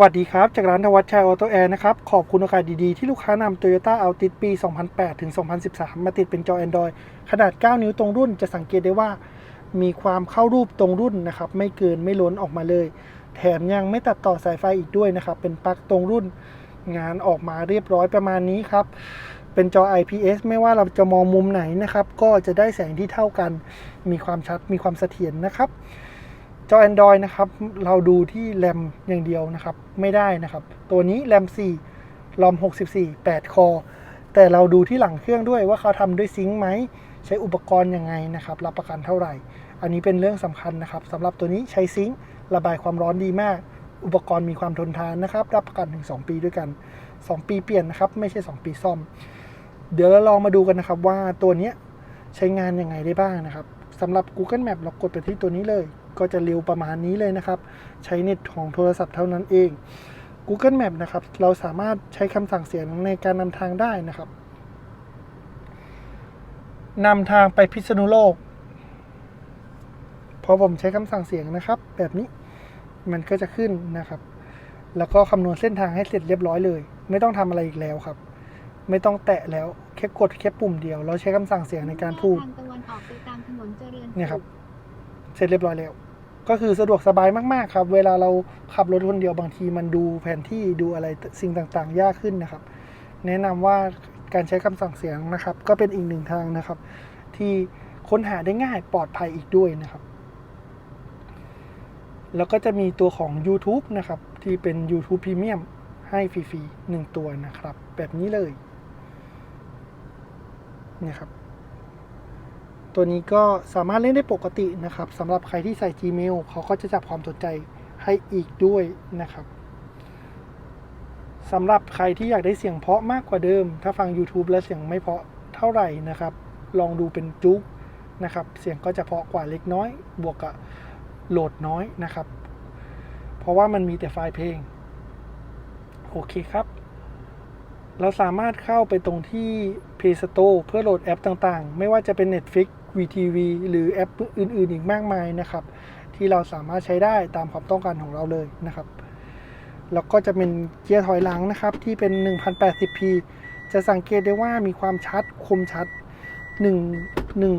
วัสดีครับ จากร้านทวัชชัยออโตแอร์นะครับ ขอบคุณโอกาสดีๆ ที่ลูกค้านำ Toyota Altis ปี 2008 ถึง 2013 มาติดเป็นจอ Android ขนาด 9 นิ้วตรงรุ่นจะสังเกตได้ว่า มีความเข้ารูปตรงรุ่นนะครับ ไม่เกินไม่ล้นออกมาเลย แถมยังไม่ตัดต่อสายไฟอีกด้วยนะครับ เป็นปลั๊กตรงรุ่นงานออกมาเรียบร้อยประมาณนี้ครับ เป็นจอ IPS ไม่ว่าเราจะมองมุมไหนนะครับ ก็จะได้แสงที่เท่ากัน มีความชัดมีความเสถียรนะครับ จอ Android นะครับ เราดูที่แรมอย่างเดียวนะครับ ไม่ได้นะครับ ตัวนี้แรม4รอม64 8 คอ แต่เราดูที่หลังเครื่องด้วยว่าเขาทำด้วยซิงค์ไหม ใช้อุปกรณ์ยังไงนะครับ รับประกันเท่าไหร่ อันนี้เป็นเรื่องสำคัญนะครับสำหรับตัวนี้ใช้ซิงค์ระบายความร้อนดีมาก อุปกรณ์มีความทนทานนะครับ รับประกันถึง 2 ปีด้วยกัน 2 ปีเปลี่ยนนะครับ ไม่ใช่ 2 ปีซ่อม เดี๋ยวเราลองมาดูกันนะครับว่าตัวนี้ใช้งานยังไงได้บ้างนะครับสำหรับ Google Map เรากดไปที่ตัวนี้เลย ก็จะเร็วประมาณนี้เลยนะครับ ใช้เน็ตของโทรศัพท์เท่านั้นเอง Google Map นะครับ เราสามารถใช้คำสั่งเสียงในการนำทางได้นะครับนำทางไปพิษณุโลก พอผมใช้คำสั่งเสียงนะครับ แบบนี้มันก็จะขึ้นนะครับ แล้วก็คำนวณเส้นทางให้เสร็จเรียบร้อยเลย ไม่ต้องทำอะไรอีกแล้วครับ ไม่ต้องแตะแล้วแค่กดแค่ปุ่มเดียว เราใช้คำสั่งเสียงในการพูดทางตะวันออกไปตามถนนเจริญเนี่ยครับ เสร็จเรียบร้อยแล้ว ก็คือสะดวกสบายมากๆครับ เวลาเราขับรถคนเดียวบางทีมันดูแผนที่ดูอะไรสิ่งต่างๆ ยากขึ้นนะครับ แนะนำว่าการใช้คำสั่งเสียงนะครับ ก็เป็นอีกหนึ่งทางนะครับ ที่ค้นหาได้ง่ายปลอดภัยอีกด้วยนะครับ แล้วก็จะมีตัวของ YouTube นะครับ ที่เป็น YouTube Premium ให้ฟรีๆหนึ่งตัวนะครับ แบบนี้เลยเนี่ยครับ ตัวนี้ก็สามารถเล่นได้ปกตินะครับสำหรับใครที่ใส่ Gmail เขาก็จะจับความสนใจให้อีกด้วยนะครับสำหรับใครที่อยากได้เสียงเพาะมากกว่าเดิม ถ้าฟัง YouTube แล้วเสียงไม่เพาะเท่าไหร่นะครับ ลองดูเป็นจุ๊กนะครับ เสียงก็จะเพาะกว่าเล็กน้อย บวกกับโหลดน้อยนะครับ เพราะว่ามันมีแต่ไฟล์เพลง โอเคครับ เราสามารถเข้าไปตรงที่ Play Store เพื่อโหลดแอปต่างๆ ไม่ว่าจะเป็น Netflix VTV หรือแอปอื่น ๆ อีกมากมายนะครับ ที่เราสามารถใช้ได้ตามความต้องการของเราเลยนะครับ แล้วก็จะเป็นเกียร์ถอยหลังนะครับ ที่เป็น 1080p จะสังเกตได้ว่ามีความชัดคมชัด 1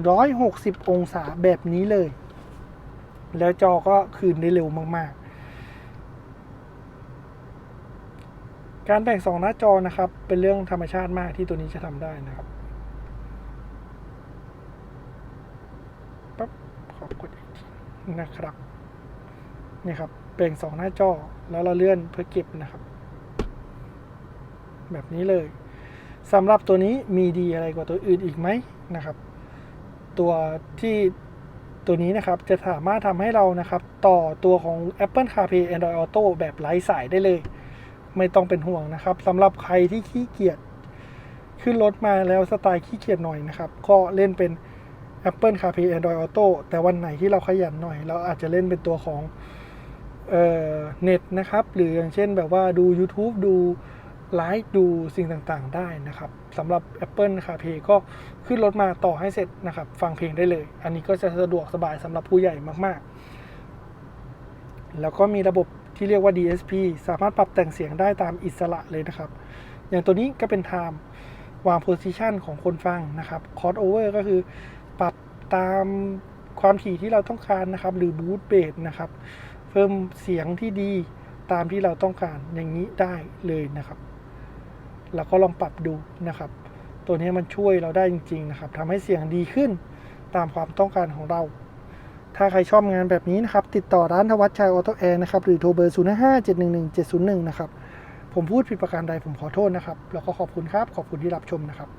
160 องศาแบบนี้เลย แล้วจอก็คืนได้เร็วมาก ๆ การแบ่งสองหน้าจอนะครับ เป็นเรื่องธรรมชาติมากที่ตัวนี้จะทำได้นะครับ ปั๊บขอกดนะครับนี่ครับแบ่งสองหน้าจอแล้วเราเลื่อนเพื่อเก็บนะครับ แบบนี้เลยสำหรับตัวนี้มีดีอะไรกว่าตัวอื่นอีกไหมนะครับ ตัวที่ตัวนี้นะครับจะสามารถทำให้เรานะครับ ต่อตัวของ Apple CarPlay Android Auto แบบไร้สายได้เลย ไม่ต้องเป็นห่วงนะครับสำหรับใครที่ขี้เกียจขึ้นรถมาแล้วสไตล์ขี้เกียจหน่อยนะครับ ก็เล่นเป็น Apple CarPlay Android Auto แต่วันไหนที่เราขยันหน่อย เราอาจจะเล่นเป็นตัวของเน็ตนะครับ หรืออย่างเช่นแบบว่าดู YouTube ดูไลฟ์ดูสิ่งต่างๆ ได้นะครับสำหรับ Apple CarPlay ก็ขึ้นรถมาต่อให้เสร็จนะครับ ฟังเพลงได้เลย อันนี้ก็จะสะดวกสบายสำหรับผู้ใหญ่มากๆ แล้วก็มีระบบที่เรียกว่า DSP สามารถปรับแต่งเสียงได้ตามอิสระเลยนะครับ อย่างตัวนี้ก็เป็น time วาง position ของคนฟังนะครับ cross over ก็คือ ปรับตามความถี่ที่เราต้องการนะครับ หรือ boost bass นะครับ เพิ่มเสียงที่ดีตามที่เราต้องการอย่างนี้ได้เลยนะครับแล้วก็ลองปรับดูนะครับ ตัวนี้มันช่วยเราได้จริง ๆ นะครับทำให้เสียงดีขึ้นตามความต้องการของเรา ถ้าใครชอบงานแบบนี้นะครับ ติดต่อร้านทวัชชัยออโตแอร์นะครับ หรือโทรเบอร์0 5 7 1 1 7 0 1 นะครับ ผมพูดผิดประการใดผมขอโทษนะครับ แล้วก็ขอบคุณครับ ขอบคุณที่รับชมนะครับ